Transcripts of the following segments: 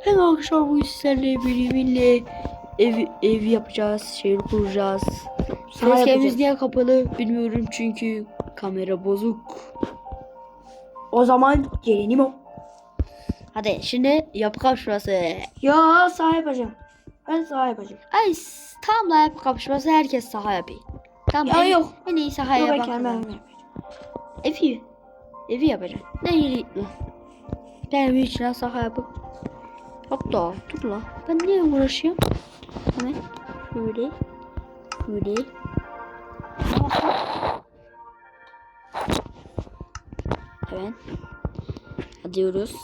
Hem akşam bu sizlerle birlikte ev, ev yapacağız, şehir kuracağız. Saha Ses yapacağız. niye kapalı bilmiyorum çünkü kamera bozuk. O zaman gelelim o. Hadi şimdi yapı kapışması. Ya saha yapacağım. Ben saha yapacağım. Ay tam da yapı kapışması herkes saha yapıyor. Tamam. Ya en, yok. En iyi ben kendim yapacağım. Evi. Evi yapacağım. Ne iyi. Ben evi için saha yapıp. Hatta dur la. Ben niye uğraşıyorum? Hemen şöyle. Şöyle. Hemen. Diyoruz.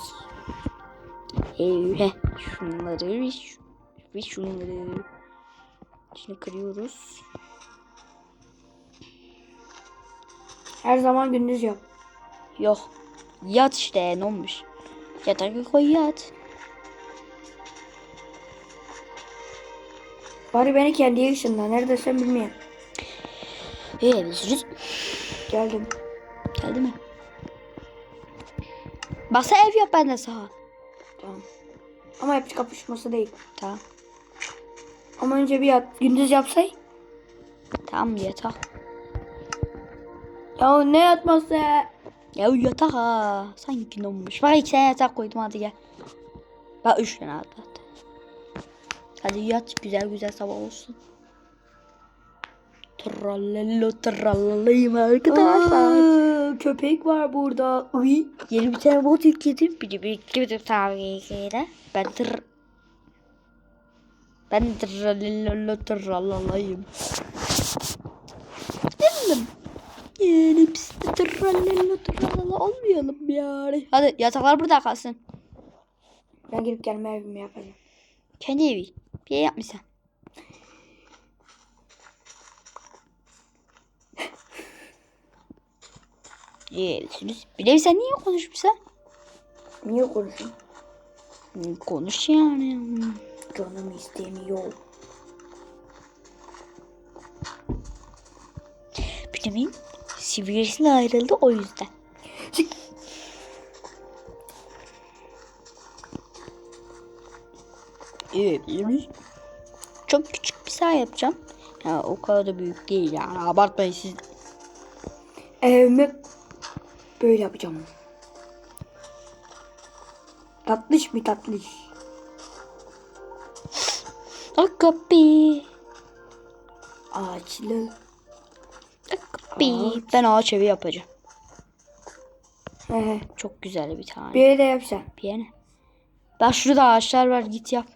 Evre. Şunları ve şu- ve şunları. Şimdi kırıyoruz. Her zaman gündüz yap. Yok. Yat işte ne olmuş? Yatak koy yat. Bari beni kendi ışığında. Neredesin bilmiyorum. Ee biz Geldim. Geldi mi? Basa ev yap ben de sağa. Tamam. Ama yapıcı kapışması değil. Tamam. Ama önce bir yat. Gündüz yapsay. Tamam yatak. Ya ne yatması? Ya yatak ha. Sanki ne olmuş? Bak iki tane yatak koydum hadi gel. Bak üç tane hatta. Hadi yat güzel güzel sabah olsun. Trallello trallalıyım arkadaşlar. Aa, köpek var burada. Uy. Yeni bir tane bot yükledim. Bir bir bir tabii ki de. Ben tır... Ben trallello trallalayım. Geldim. Yeni biz de trallello trallala olmayalım yani. Hadi yataklar burada kalsın. Ben gidip gelme evimi yapacağım. Kendi evi. Bir şey yapmışsın. Yersiniz. Bileyim sen niye konuşmuşsun? Niye konuşayım? Konuş yani. Canım istemiyor. Bilimin sivrisinden ayrıldı o yüzden. Evet. Çok küçük bir saha yapacağım. Ya o kadar da büyük değil yani. Abartmayın siz. Evimi böyle yapacağım. Tatlış mı tatlış? O kapı. Ağaçlı. O kapı. Ben ağaç evi yapacağım. He. Çok güzel bir tane. Bir yere de yapacaksın. Piyano. Bak şurada ağaçlar var git yap.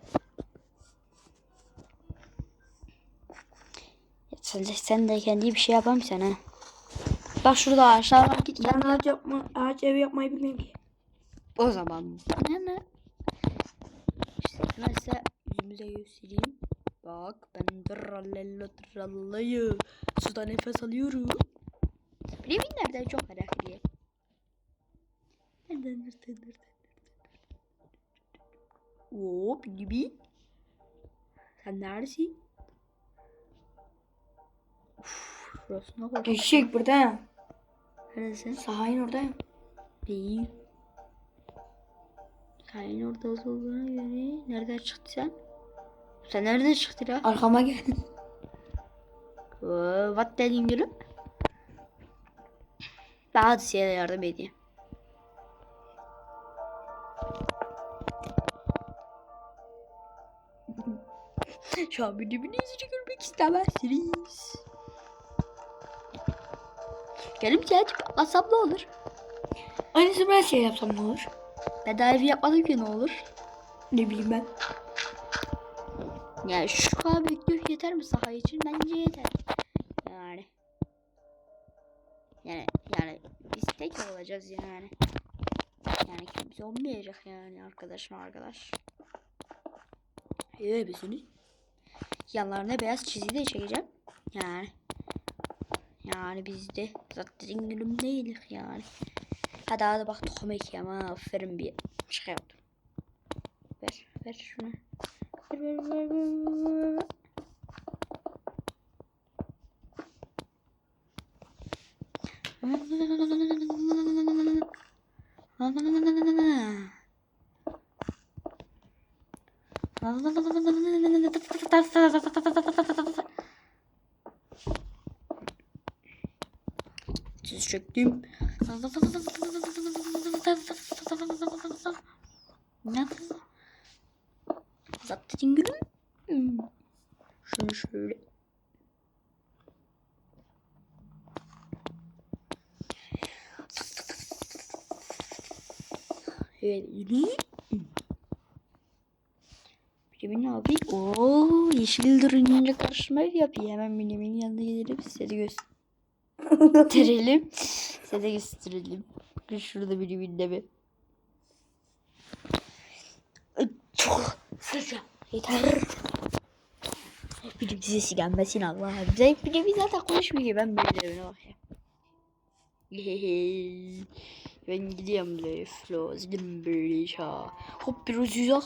Ya Sen de, sen de kendi bir şey yapamıyorsun ha. Bak şurada ağaçlar var git. Ben ağaç, yapma, ağaç evi yapmayı bilmiyorum ki. O zaman ne ne? İşte mesela yüzümüze göstereyim. Bak ben trallello trallayı. Suda nefes alıyorum. Bremin nerede çok merak ediyorum. Nerede nerede nerede? Hop gibi. Sen neredesin? Şurası ne kadar? Eşek buradayım. Neredesin? Sahayın oradayım. Değil. Sen orada olduğuna göre nereden çıktı sen? Sen nereden çıktın ya? Arkama gel. Oo, What dedin gülüm? Size de yardım edeyim. Şu an bölümünü yüzünü görmek istemezsiniz. Chat asap ne olur? Aynısı ben şey yapsam ne olur? Evi yapmadım ki ne olur? Ne bileyim ben. Yani şu kadar büyüklük yeter mi saha için? Bence yeter. Yani. Yani yani biz tek olacağız yani. Yani kimse olmayacak yani arkadaşım arkadaş. İyi misiniz? Yanlarına beyaz çizgi de çekeceğim. Yani. Yani biz de zaten gülüm değiliz yani. Hadi hadi bak tohum ekeyim ha. Aferin bir şey yaptım. Ver ver şunu. Ver ver ver ver ver. Çektim. Ne? Zaten gülüm. Şunu şöyle. Evet, yürü. Bilemin abi. Oo, yeşil durunca karşıma yapıyor. Hemen Bilemin'in yanına gidelim. Size de gösterelim. Size de gösterelim. Bakın şurada bir. Ay, Çok sıcak. Yeter. Bilim sesi gelmesin Allah. Bize Bilemin zaten konuşmuyor. Ben böyle evine bakayım. Hehehe. Ben gidiyorum böyle flow. Gidelim böyle şa. Hop biraz uzak.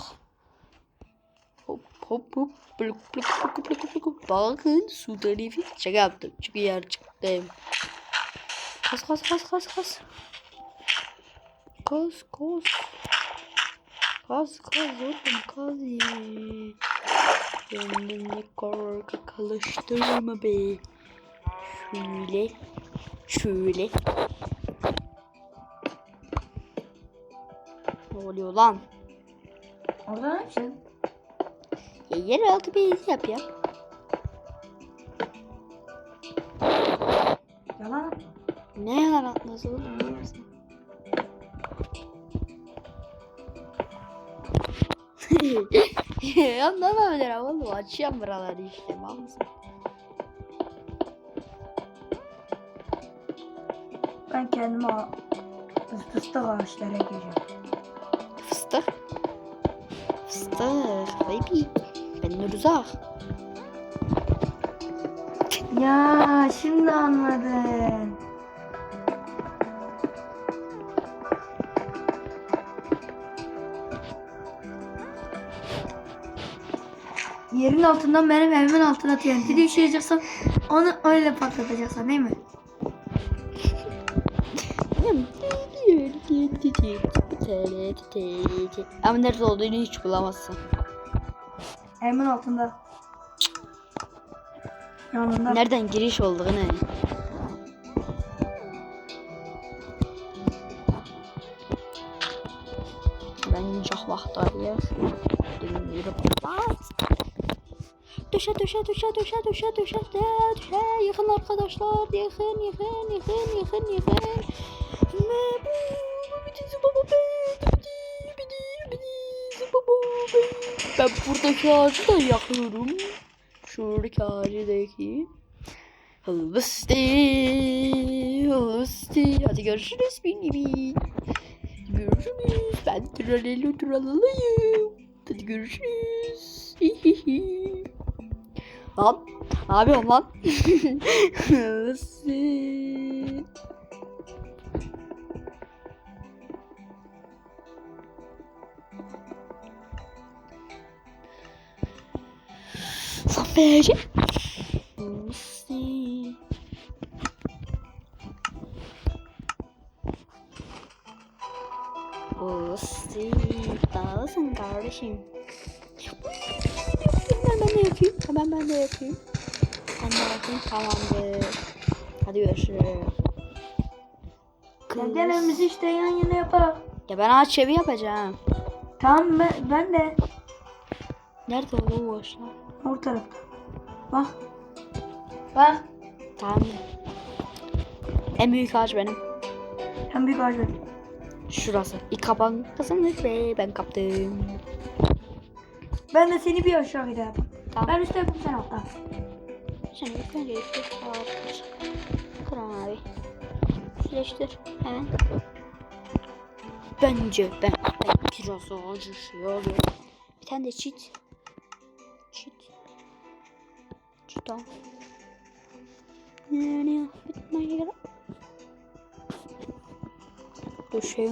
Hop hop bluk bluk bluk bluk bluk. Bakın su tarifi. Şaka yaptım. Çünkü yer çıktım. Kas kas kas kas kas. Kas kas. Kas kas oğlum kas ye. Kendini korka kalıştırma be. Şöyle. Şöyle. Ne oluyor lan? Orada ne yapıyorsun? Ya yeraltı bezi yap ya. Yalan atma. Ne yalan atmaz oğlum? Ne yapabilir oğlum? Açıyorum buraları işte. Mal mısın? Ben kendime fıstık ağaçlara gireceğim. Fıstık. Fıstık. Baby. Benden uzak. Ya şimdi anladım. Yerin altından benim evimin altına TNT düşüreceksin. Onu öyle patlatacaksın değil mi? Ama nerede olduğunu hiç bulamazsın. Evimin altında. Yanında. Nereden giriş olduğunu. Ben cahvahtayım. Bilmiyorum. Düşe düşe düşe düşe düşe düşe düşe Yakın arkadaşlar yakın yakın yakın yakın yakın Ben buradaki ağacı da yakıyorum. Şuradaki ağacı da yakayım Hılısti Hılısti Hadi görüşürüz benim Görüşürüz. Ben tralelo tralalıyım Hadi görüşürüz. Hihihi Lan yapıyorsun lan? Hılısti Hılısti Hılısti Dağılsın kardeşim Hemen ben de yapayım. Hemen ben de yapayım. Ben de yapayım. Tamamdır. Hadi görüşürüz. Gel gel işte yan yana yaparak. Ya ben ağaç evi yapacağım. Tamam ben, ben de. Nerede o ağaçlar? O tarafta. Bak. Bak. Tamam. En büyük ağaç benim. En büyük ağaç benim. Şurası. İlk kapan ve ben kaptım. Ben de seni bir aşağı giderim. Tamam. Ben üstte yapayım sen altta. Şimdi ilk önce bir ağaç. Kıran abi. Birleştir. Hemen. Bence ben, kiraz ağacı şey alıyorum. Bir tane de. Çit. Al. Yani bitmeye gerek. Bu şey.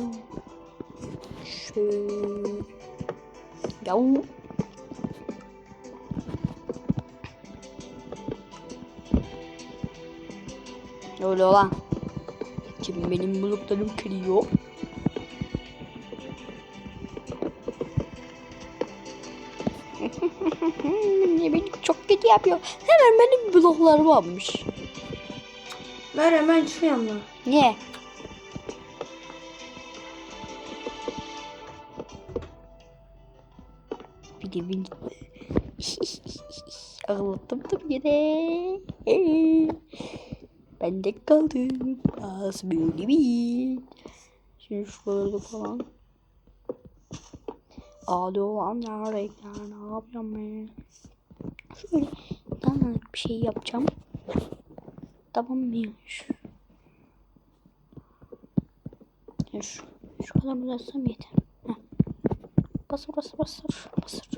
Şey. Yav. Ne oluyor lan? Kim benim buluklarım kırıyor? Beni çok kötü yapıyor. Hemen benim bloklarımı almış. Ver hemen şu yanına. Niye? Bir de beni ağlattım tabii de. Ben de kaldım. Az böyle bir. Şimdi şuralarda falan. Ağlı olan ya ne yapacağım? Şöyle dandik bir şey yapacağım. Tamam mıymış? Ya Şu, şu kadar uzatsam yeter. Heh. Basır basır basır basır.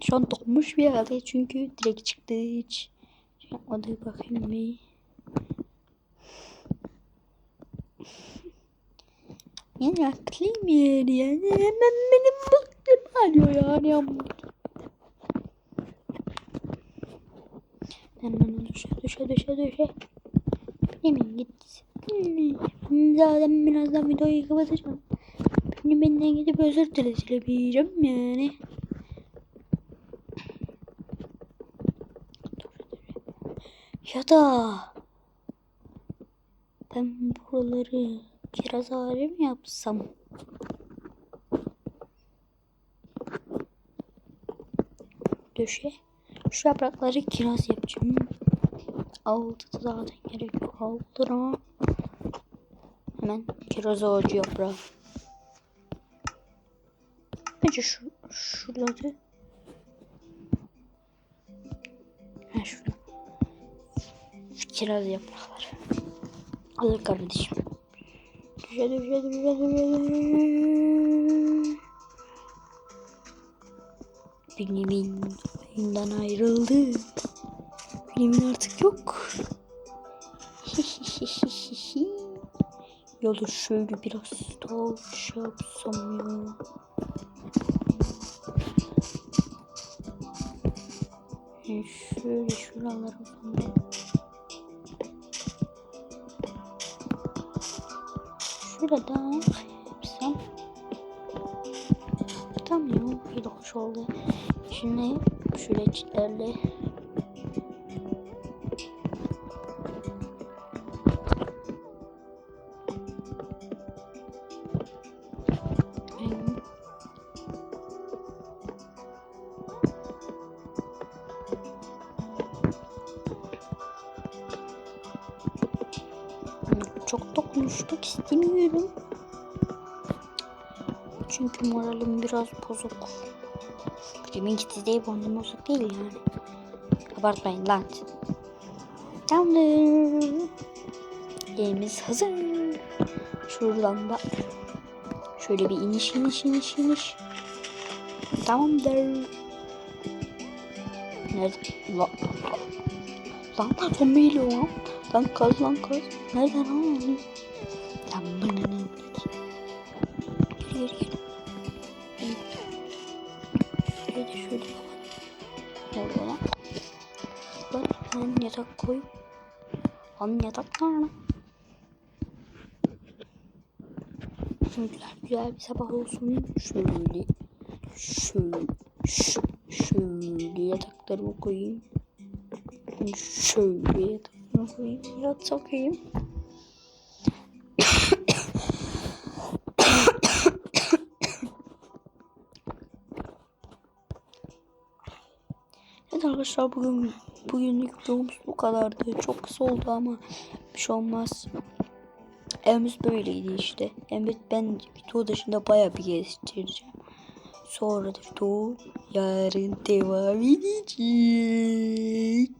Şu an donmuş bir yerde çünkü direkt çıktı hiç. Şey yapmadı bakayım bir. Yani haklıyım yani. yani. Hemen benim bıktım arıyor yani. Hemen düşe düşe düşe düşe. Gitti. Hmm, Zaten birazdan videoyu kapatacağım. Benim benden gidip özür dileyebileceğim yani. Ya da ben buraları kiraz ağacı mı yapsam? Döşe. Şu yaprakları kiraz yapacağım. Aldı da zaten gerek yok. Aldır. Hemen kiraz ağacı yaprağı. Önce şu, şuraları. Ha şurada. Şu kiraz yaprakları. Alır kardeşim. Düşe düşe düşe düşe Benim'in oyundan ayrıldı. Benim'in artık yok. Yolu şöyle biraz daha şey yapsam ya. Şöyle şuralara falan. Şurada yapsam. Tamam ya. Bir hoş oldu. Şimdi şöyle çitlerle konuşmak istemiyorum. Çünkü moralim biraz bozuk. Kimin gitti bu annem bozuk değil yani. Abartmayın lan. Tamamdır. Yerimiz hazır. Şuradan da şöyle bir iniş iniş iniş iniş. Tamamdır. Nerede? La, lan lan zombi geliyor lan. Lan kaz lan kaz. Nerede lan? Gel. Şöyle şöyle kapat. Orada lan. Lan yatak koy. Lan yatak. Şimdi güzel güzel bir sabah olsun. Şöyle. Şöyle. Şöyle yataklarımı koyayım. Şöyle yataklarımı koyayım. Yat sokayım. Evet arkadaşlar bugün bugünlük videomuz bu kadardı. Çok kısa oldu ama bir şey olmaz. Evimiz böyleydi işte. Evet ben video dışında baya bir gezdireceğim. Sonra da video yarın devam edecek.